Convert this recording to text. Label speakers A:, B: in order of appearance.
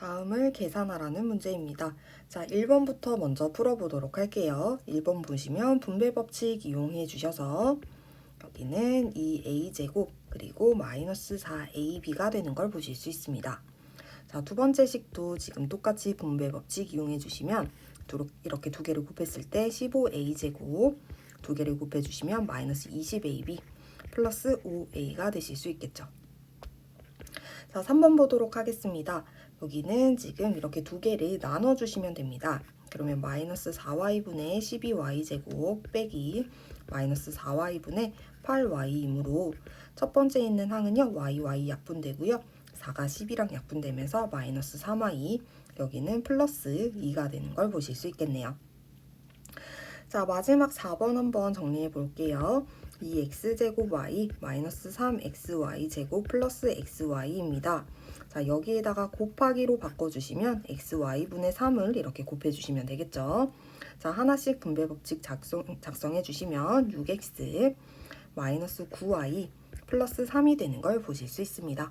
A: 다음을 계산하라는 문제입니다. 자, 1번부터 먼저 풀어보도록 할게요. 1번 보시면 분배 법칙 이용해 주셔서 여기는 2a제곱 그리고 마이너스 4ab가 되는 걸 보실 수 있습니다. 자, 두 번째 식도 지금 똑같이 분배 법칙 이용해 주시면 두- 이렇게 두 개를 곱했을 때 15a제곱 두 개를 곱해 주시면 마이너스 20ab 플러스 5a가 되실 수 있겠죠. 자, 3번 보도록 하겠습니다. 여기는 지금 이렇게 두 개를 나눠주시면 됩니다. 그러면 마이너스 4y분의 12y제곱 빼기 마이너스 4y분의 8y이므로 첫 번째 있는 항은요 y, y 약분되고요. 4가 10이랑 약분되면서 마이너스 3y 여기는 플러스 2가 되는 걸 보실 수 있겠네요. 자 마지막 4번 한번 정리해 볼게요. 2x제곱 y 마이너스 3xy 제곱 플러스 xy입니다. 자 여기에다가 곱하기로 바꿔주시면 xy분의 3을 이렇게 곱해주시면 되겠죠. 자 하나씩 분배 법칙 작성, 작성해 주시면 6x 마이너스 9y 플러스 3이 되는 걸 보실 수 있습니다.